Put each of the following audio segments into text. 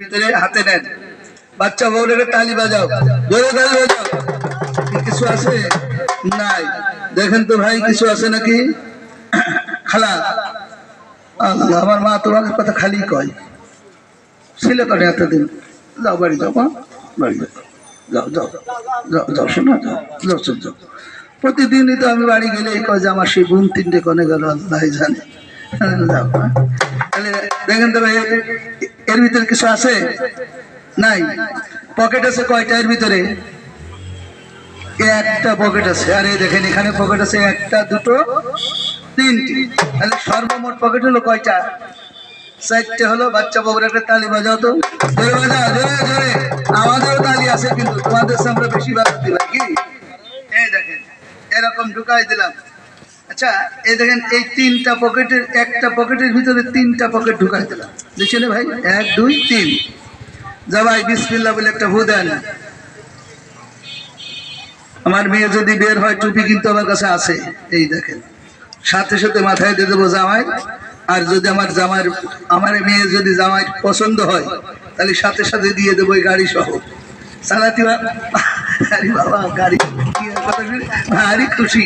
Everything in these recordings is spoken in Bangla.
ভিতরে হাতে নেন। বাচ্চা বউরে তালি বাজাও। জোরে তালি বাজাও। কিছু আছে? নাই। দেখেন তো ভাই, কিছু আছে নাকি? খালা আমার মা তোমাকে কথা খালি কয়। ছিল করে এতদিন। যাও, বাড়ি যাও, মা। বাড়ি যাও। যাও যাও। যাও শোনো, যাও। যাও, চল, যাও। প্রতিদিনই তো আমি বাড়ি গেলে এই কয় যে আমার সেই বোন তিনটে কনে গেল আল্লাহ জানে। যাও দেখেন এর ভিতরে কিছু আছে? নাই। পকেট আছে কয়টা এর ভিতরে? একটা পকেট আছে। দেখেন, এখানে পকেট আছে একটা, দুটো, তিনটি। তাহলে সর্বমোট পকেট হলো কয়টা? চারটে হলো, বাচ্চা বগুড়া একটা তালি বাজাও তো। জোরে জোরে জোরে। আমাদেরও তালি আছে কিন্তু তোমাদের আমরা বেশি বাজাতে কি? এই দেখেন, এরকম ঢুকাই দিলাম। আচ্ছা এই দেখেন, এই তিনটা পকেটের, একটা পকেটের ভিতরে তিনটা পকেট ঢুকাই দিলাম। দেখছেন ভাই? এক, দুই, তিন। যা ভাই বিসমিল্লা বলে একটা ভু দেন। আমার মেয়ে যদি বের হয়, টুপি কিন্তু আমার কাছে আছে। এই দেখেন, সাথে সাথে মাথায় দিয়ে দেবো জামাই। আর যদি আমার জামার, আমার মেয়ে যদি জামাই পছন্দ হয়, তাহলে সাথে সাথে দিয়ে দেবো এই গাড়ি সহ চালাতি ভারী খুশি।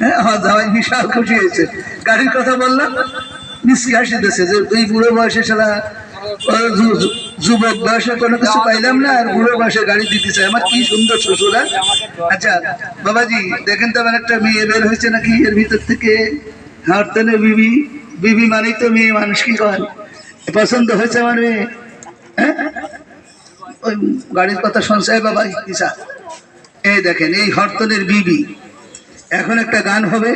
হ্যাঁ আমার বিশাল খুশি হয়েছে। গাড়ির কথা বললাম যে বুড়ো বয়সে যুবক বয়সে কোনো কিছু পাইলাম না, আর বুড়ো বয়সে গাড়ি দিতে চাই আমার কি সুন্দর শ্বশুরা আচ্ছা বাবাজি, দেখেন তো আমার একটা মেয়ে বের হয়েছে নাকি এর ভিতর থেকে? হারতেনে বিবি বিবি মানেই তো মেয়ে, মানুষ কি কর পছন্দ হয়েছে আমার মেয়ে হ্যাঁ? ওই গাড়ির কথা শুনছে বাবা কিসা এই দেখেন, এই হরতনের বিবি। এখন একটা গান হবে,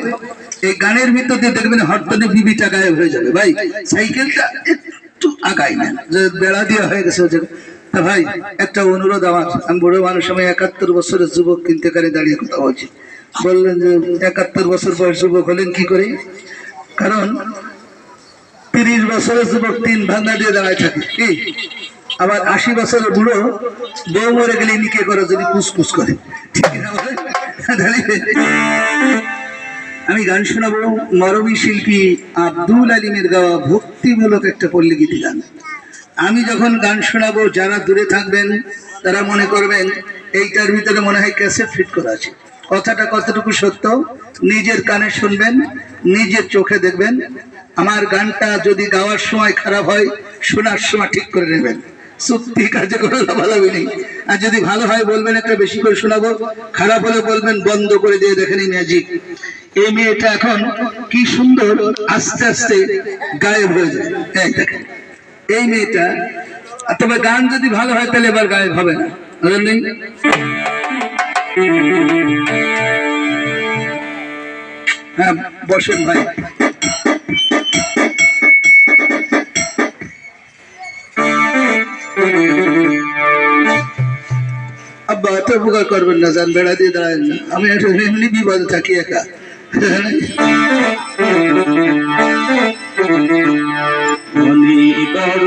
এই গানের ভিতর দিয়ে দেখবেন হরতনের বিবিটা গায়েব হয়ে যাবে। ভাই, সাইকেলটা একটু আগাই না যে বেড়া দিয়ে হয়ে গেছে তা ভাই, একটা অনুরোধ আমার, আমি বুড়ো মানুষ, আমি একাত্তর বছরের যুবক কিনতে কারে দাঁড়িয়ে কথা বলছি। বললেন যে, একাত্তর বছর বয়স যুবক হলেন কি করে? কারণ, তিরিশ বছরের যুবক তিন ভাঙা দিয়ে দাঁড়ায় থাকে। কি? আবার আশি বছরের বুড়ো বউ মরে গেলে নিকে করে যদি কুসকুস করে? ঠিক আমি গান শোনাবো মরমী শিল্পী আব্দুল আলিমের গাওয়া ভক্তিমূলক একটা পল্লীগীতি গান। আমি যখন গান শোনাবো, যারা দূরে থাকবেন, তারা মনে করবেন এইটার ভিতরে মনে হয় ক্যাসেট ফিট করা আছে। কথাটা কতটুকু সত্য? নিজের কানে শুনবেন, নিজের চোখে দেখবেন। আমার গানটা যদি গাওয়ার সময় খারাপ হয়, শোনার সময় ঠিক করে নেবেন। সত্যি কাজে করে লাভালাভি নেই। আর যদি ভালো হয় বলবেন একটা বেশি করে শোনাবো, খারাপ হলে বলবেন বন্ধ করে দিয়ে দেখেন ম্যাজিক এই মেয়েটা এখন কি সুন্দর আস্তে আস্তে গায়েব হয়ে যায়। এই দেখেন, এই মেয়েটা তবে গান যদি ভালো হয় তাহলে এবার গায়েব হবে না। বুঝলেন হ্যাঁ বসেন ভাই। আব্বা এত উপকার করবেন না যান বেড়া দিয়ে দাঁড়ায় না আমি একটা এমনি বিপদে থাকি একা। মনে বড়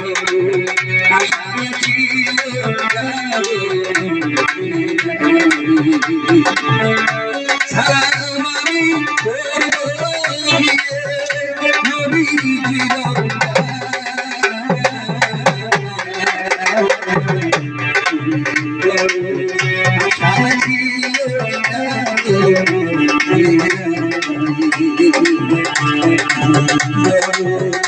আশা ছিল